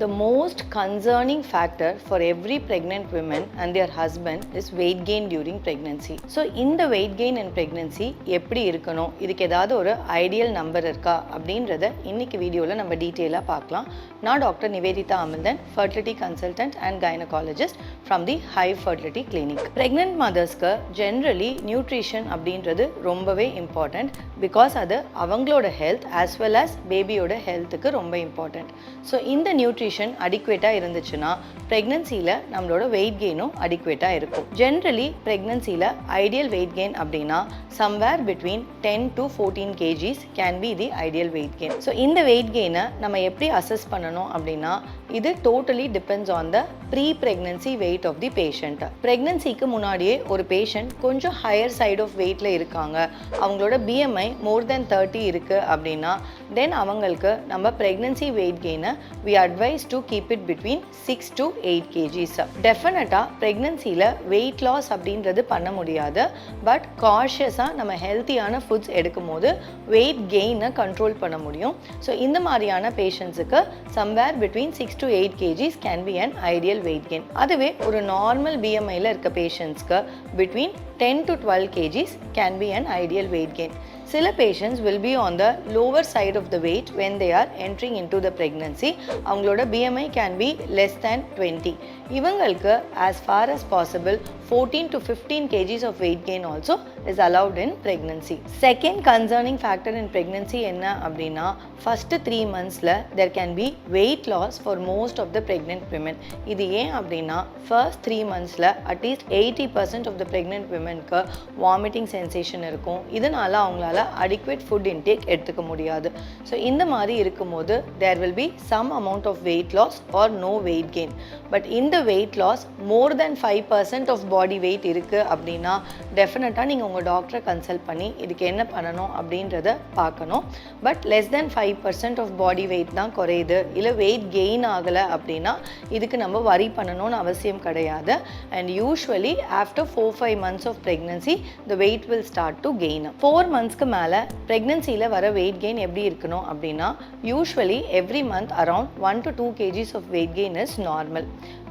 The most concerning factor for every pregnant woman and their husband is weight gain during pregnancy. So இந்த weight gain and pregnancy எப்படி இருக்கணும்? இதுக்கு ஏதாவது ஒரு ideal number இருக்கா? அப்படின்றத இன்னைக்கு வீடியோவில் நம்ம டீட்டெயிலாக பார்க்கலாம். நான் doctor Nivedita Amirthan fertility consultant and gynaecologist from the high fertility clinic pregnant மதர்ஸ்க்கு generally nutrition அப்படின்றது ரொம்பவே இம்பார்ட்டண்ட் பிகாஸ் அது அவங்களோட ஹெல்த் ஆஸ் வெல் அஸ் பேபியோட ஹெல்த்துக்கு ரொம்ப இம்பார்ட்டண்ட் ஸோ இந்த நியூட்ரிஷன் அடிக்குவேட்டாக இருந்துச்சுன்னா ப்ரெக்னன்சியில் நம்மளோட வெயிட் கெயினும் அடிக்குவேட்டாக இருக்கும். ஜென்ரலி ப்ரெக்னன்சியில் ஐடியல் வெயிட் கெயின் அப்படின்னா somewhere between ten to fourteen kgs can be the ideal weight gain so இந்த வெயிட் கெயினை நம்ம எப்படி அசஸ் பண்ணணும் அப்படின்னா இது totally depends on the pre pregnancy weight of the patient ப்ரெக்னன்சிக்கு முன்னாடியே ஒரு பேஷண்ட் கொஞ்சம் ஹையர் சைடு ஆஃப் வெயிட்டில் இருக்காங்க. அவங்களோட பிஎம்ஐ மோர் தென் தேர்ட்டி இருக்குது அப்படின்னா தென் அவங்களுக்கு நம்ம ப்ரெக்னன்சி வெயிட் கெயினை we advise to keep it between six to eight kgs டெஃபினட்டாக ப்ரெக்னன்சியில் வெயிட் லாஸ் அப்படின்றது பண்ண முடியாது. பட் காஷியஸாக நம்ம ஹெல்த்தியான ஃபுட்ஸ் எடுக்கும் போது வெயிட் கெயினை கண்ட்ரோல் பண்ண முடியும். ஸோ இந்த மாதிரியான பேஷண்ட்ஸுக்கு somewhere between six to eight kgs can be an ideal weight gain அதுவே ஒரு நார்மல் பிஎம்ஐயில் இருக்க பேஷண்ட்ஸ்க்கு between ten to twelve kgs can be an ideal weight gain சில patients will be on the lower side of the weight when they are entering into the pregnancy அவங்களோட BMI can be less than twenty இவங்களுக்கு as far as possible fourteen to fifteen kgs of weight gain also is allowed in pregnancy second concerning factor in pregnancy என்ன அப்படின்னா first three மந்த்ஸில் there can be weight loss for most of the pregnant women இது ஏன் அப்படின்னா first three மந்த்ஸில் at least eighty percent of the pregnant விமனுக்கு vomiting sensation இருக்கும். இதனால் அவங்களால adequate food intake எடுத்துக்க முடியாது. ஸோ இந்த மாதிரி இருக்கும்போது there will be some amount of weight loss or no weight gain but இந்த weight loss more then five percent of body weight இருக்குது அப்படின்னா டெஃபினட்டாக நீங்கள் உங்கள் டாக்டரை கன்சல்ட் பண்ணி இதுக்கு என்ன பண்ணணும் அப்படின்றத பார்க்கணும். But less then five percent of body weight தான் குறையுது. இல்லை வெயிட் கெயின் ஆகலை அப்படின்னா இதுக்கு நம்ம வரி பண்ணணும்னு அவசியம் கிடையாது. And usually after four five months of pregnancy the weight will start to gain four மந்த்ஸ்க்கு மேலே ப்ரெக்னன்சியில் வர வெயிட் கெயின் எப்படி இருக்கணும் அப்படின்னா usually every month around one to two kgs of weight gain is normal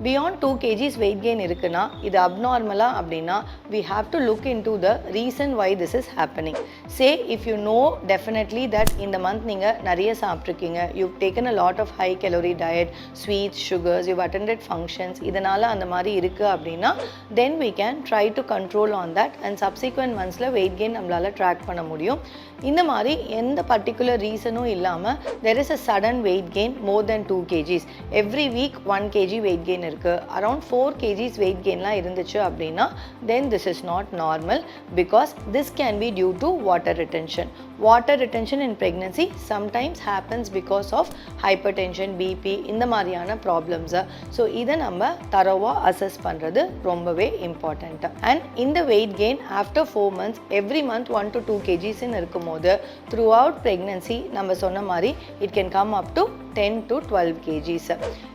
beyond two kgs weight gain இருக்குன்னா இது அப்நார்மலா அப்படின்னா we have to look into the reason why this is happening say if you know definitely that இந்த month நீங்கள் நிறைய சாப்பிட்ருக்கீங்க you taken a lot of high calorie diet sweets sugars you attended functions இதனால் அந்த மாதிரி இருக்குது அப்படின்னா then we can try to control on that and subsequent மந்த்ஸில் weight gain நம்மளால் track பண்ண முடியும். இந்த மாதிரி எந்த பர்டிகுலர் ரீசனும் இல்லாமல் there is a sudden weight gain more then two kgs every week one kg weight gain இருக்குது அரவுண்ட் ஃபோர் கேஜிஸ் வெயிட் கெயின்லாம் இருந்துச்சு அப்படின்னா then this is not normal because this can be due to water retention water retention in pregnancy sometimes happens because of hypertension BP இந்த மாதிரியான ப்ராப்ளம்ஸை so இதை நம்ம தரவாக assess பண்ணுறது ரொம்பவே இம்பார்ட்டண்ட்டு அண்ட் இந்த weight gain after four months every month one to two கேஜிஸ்ன்னு இருக்கும்போது throughout pregnancy நம்ம சொன்ன மாதிரி it can come up to ten to twelve kgs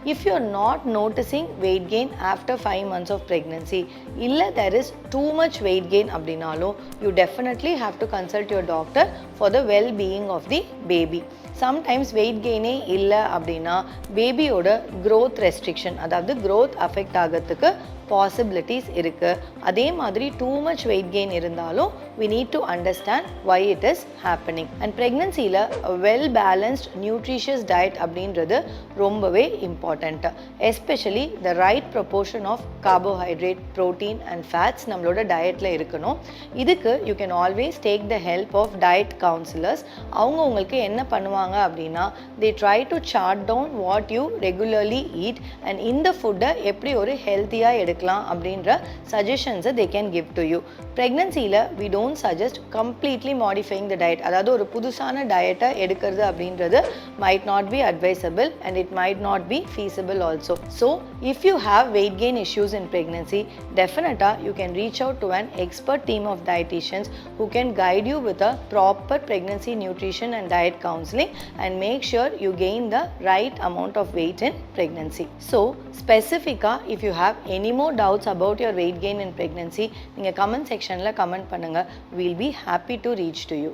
if you are not noticing weight gain after five months of pregnancy இல்லை there is too much weight gain அப்படின்னாலும் you definitely have to consult your doctor for the well being of the baby sometimes weight கெயினே இல்லை அப்படின்னா பேபியோட growth restriction அதாவது growth affect ஆகிறதுக்கு possibilities இருக்குது அதே மாதிரி டூ மச் வெயிட் கெயின் இருந்தாலும் we need to understand why it is happening and ப்ரெக்னன்சியில் well balanced nutritious diet அப்படின்றது ரொம்பவே important especially the right proportion of carbohydrate protein and fats நம்மளோட டயட்டில் இருக்கணும். இதுக்கு you can always take the help of diet counsellors அவங்க உங்களுக்கு என்ன பண்ணுவாங்க? அப்படின்னா they try to chart down what you regularly eat and இந்த ஃபுட்டை எப்படி ஒரு ஹெல்த்தியாக எடுக்கலாம் அப்படின்ற சஜஷன்ஸை they can give to you ப்ரெக்னன்சியில் we don't suggest completely modifying the diet அதாவது ஒரு புதுசான டயட்டை எடுக்கிறது அப்படின்றது might not be advisable and it might not be feasible also so if you have weight gain issues in pregnancy டெஃபினட்டாக you can reach out to an expert team of dietitians who can guide you with a proper pregnancy nutrition and diet counseling and make sure you gain the right amount of weight in pregnancy so ஸ்பெசிஃபிக்காக if you have any more doubts about your weight gain in pregnancy நீங்கள் comment செக்ஷனில் comment பண்ணுங்கள் will be happy to reach to you